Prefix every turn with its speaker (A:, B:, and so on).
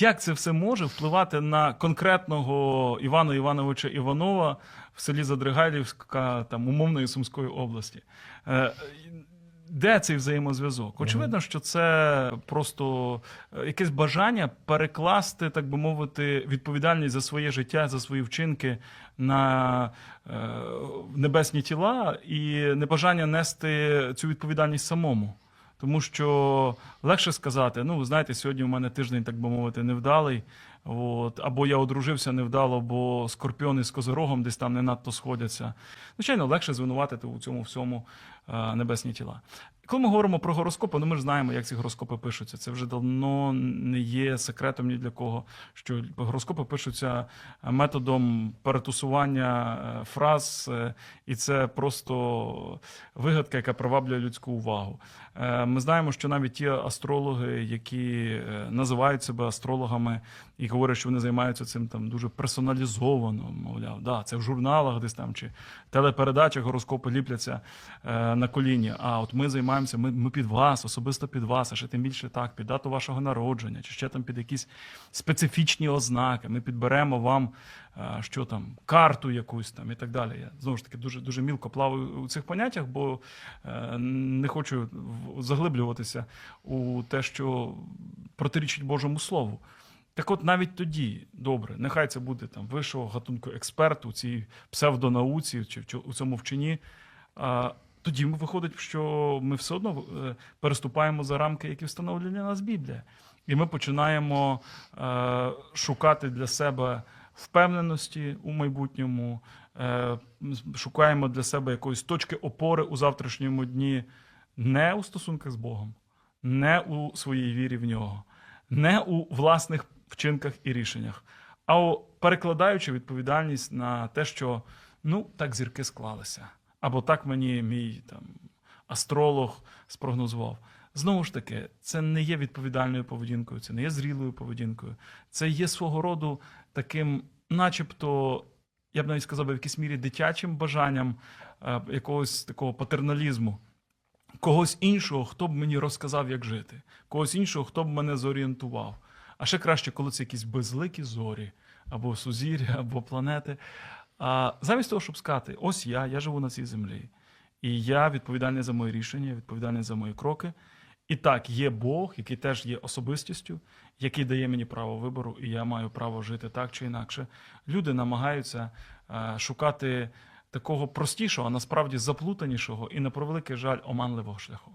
A: як це все може впливати на конкретного Івана Івановича Іванова в селі Задригайлівська, там умовної Сумської області? Е, Де цей взаємозв'язок? Очевидно, що це просто е, якесь бажання перекласти, так би мовити, відповідальність за своє життя, за свої вчинки на е, небесні тіла і небажання нести цю відповідальність самому. Тому що легше сказати, ну, ви знаєте, сьогодні у мене тиждень, так би мовити, невдалий. От, або я одружився невдало, бо скорпіони з козорогом десь там не надто сходяться. Звичайно, легше звинуватити у цьому всьому е, небесні тіла. Коли ми говоримо про гороскопи, ну ми ж знаємо, як ці гороскопи пишуться. Це вже давно не є секретом ні для кого. Що гороскопи пишуться методом перетусування е, фраз, е, і це просто вигадка, яка приваблює людську увагу. Е, Ми знаємо, що навіть ті астрологи, які е, називають себе астрологами і говорять, що вони займаються цим там дуже персоналізовано, мовляв, да, це в журналах десь там чи телепередачах гороскопи ліпляться е, на коліні. А от ми займаємося, ми, ми під вас, особисто під вас, а ще тим більше так, під дату вашого народження, чи ще там під якісь специфічні ознаки. Ми підберемо вам е, що там, карту якусь там і так далі. Я знову ж таки дуже дуже мілко плаваю у цих поняттях, бо е, не хочу заглиблюватися у те, що протирічить Божому Слову. Так от навіть тоді, добре, нехай це буде там вищого гатунку експерт у цій псевдонауці чи у цьому вченні. Тоді виходить, що ми все одно е, переступаємо за рамки, які встановлює для нас Біблія. І ми починаємо е, шукати для себе впевненості у майбутньому, е, шукаємо для себе якоїсь точки опори у завтрашньому дні не у стосунках з Богом, не у своїй вірі в нього, не у власних вчинках і рішеннях, а перекладаючи відповідальність на те, що ну так зірки склалися, або так мені мій там астролог спрогнозував. Знову ж таки, це не є відповідальною поведінкою, це не є зрілою поведінкою. Це є свого роду таким, начебто, я б навіть сказав, в якійсь мірі дитячим бажанням е, якогось такого патерналізму. Когось іншого, хто б мені розказав, як жити, когось іншого, хто б мене зорієнтував. А ще краще, коли це якісь безликі зорі, або сузір'я, або планети. А замість того, щоб сказати, ось я, я живу на цій землі, і я відповідальний за мої рішення, відповідальний за мої кроки. І так, є Бог, який теж є особистістю, який дає мені право вибору, і я маю право жити так чи інакше. Люди намагаються е, шукати такого простішого, а насправді заплутанішого і на превеликий жаль оманливого шляху.